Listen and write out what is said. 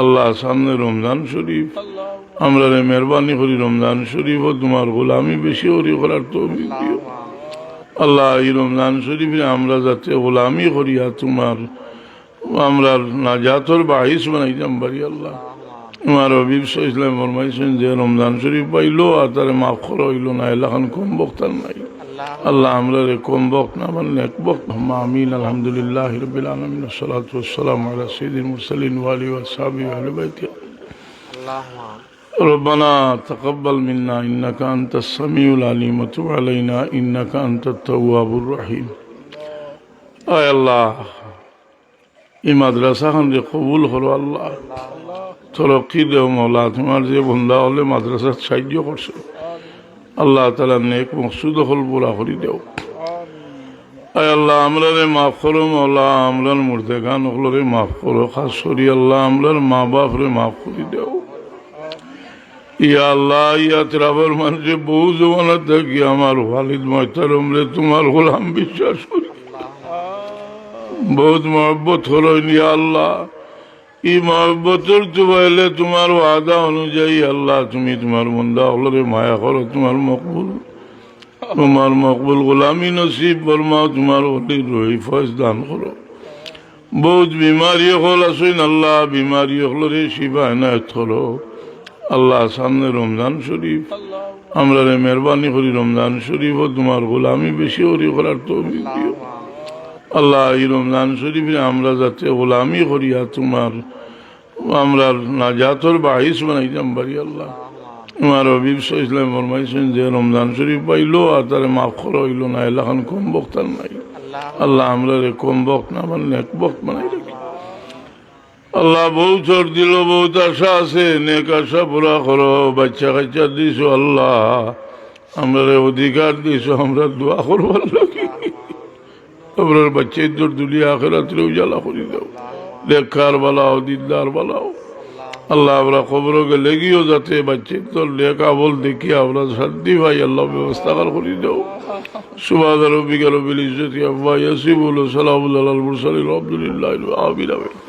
আল্লাহ সামনে রমজান শরীফ। আমরা মেহরবানি করি রমজান শরীফ ও তোমার গোলামি বেশি করি করার তো আল্লাহ এই রমজান শরীফে আমরা যাতে গোলামি করিয়া তোমার, আমরা নাজাতর বাহিস বানাইতাম পারি আল্লাহ। আমার অবিব ইসলাম ফরমাইছেন যে রমজান শরীফ পাইলো আর তারে মাফ করা হইল না এলাকান কম বক্তার নাই। আল্লাহ আমরা রে কম বক না মানে এক বক আমিন আলহামদুলিল্লাহ রবিল আলমিন সালাত ওসালাম আলা সঈদিন মুরসালিন ওয়ালি ওয়াসাবি আহলে বাইতি ربنا تقبل منا إنك أنت السميع العليم وتب علينا إنك أنت التواب الرحيم آي الله এই মাদ্রাসাখান যে কবুল হলো আল্লাহ তরক্কি দেও মৌলা তোমার যে বন্ধা হলে মাদ্রাসার সাহায্য করছে আল্লাহ তালা নেক মকসুদ হল পুরা করি দেও। আয় আল্লাহ আমরা রে মাফ করো মৌলা, আমরার মুর্দে গান হলো রে মাফ করো খাস করি আল্লাহ, আমরার মা বাপ রে মাফ করি দেও। ইয়া আল্লাহ, ইয়া ত্রাবর মানুষে, বহু জমানা থাকি আমার ওয়ালিদ মহতারম রে তোমার গোলাম বিশ্বাস করি। বহুত মহব্বত হলো ইয়া আল্লাহ। এই মহব্বতের চুবাইলে তোমার ওয়াদা অনুযায়ী আল্লাহ তুমি তোমার মন্দা হলরে মায়া করো তোমার মকবুল। তোমার মকবুল গোলামি নসিব বর্মা তোমার অলির রহি ফয়স দান করো। বহুত বিমারি হল আসইন আল্লাহ বিমারি হলরে শিবা এনায়ত হলো আল্লাহ সামনে রমজান শরীফ। আমরা রে মেহরবানি করি রমজান শরীফ ও তোমার গোলামি বেশি করি করার তো দিও। আল্লাহ এই রমজান শরীফে আমরা যাতে গোলামি করিয়া তোমার, আমরা নাজাতর বাহিস বানাইতাম পারি আল্লাহ। তোমার অবিব ইসলাম ফরমাইছেন যে রমজান শরীফ পাইলো, আর তারে মাফ করা হইল না, এলাকান কম বক্তার নাই। আল্লাহ আমরা রে কম বক না মানে এক বক্ত বানাই রাখি। আল্লাহ বউ চোর দিল, বহুত আশা আছে, নেক আশা পুরা করো বাচ্চা কাচ্চা দিছো আল্লাহ। আমরা অধিকার দিছো, আমরা দোয়া করব আল্লাহ কি আপনার বাচ্চা ইদ্দর দুলিয়া আখেরাত্রে উজালা করে দাও। লেখার বালাও দিদার বালাও আল্লাহ, আমরা খবর গেলে গিয়েও যাতে বাচ্চা ইদ্দর লেখা বল দেখি আমরা শান্তি ভাই আল্লাহ ব্যবস্থা কর দাও। সুবাদ রবি গেল বিল ইজ্জতি আব্বা ইয়াসিবুল সালামুল্লাহ মুরসালিল আব্দুলিল্লাহ আমিন আমিন।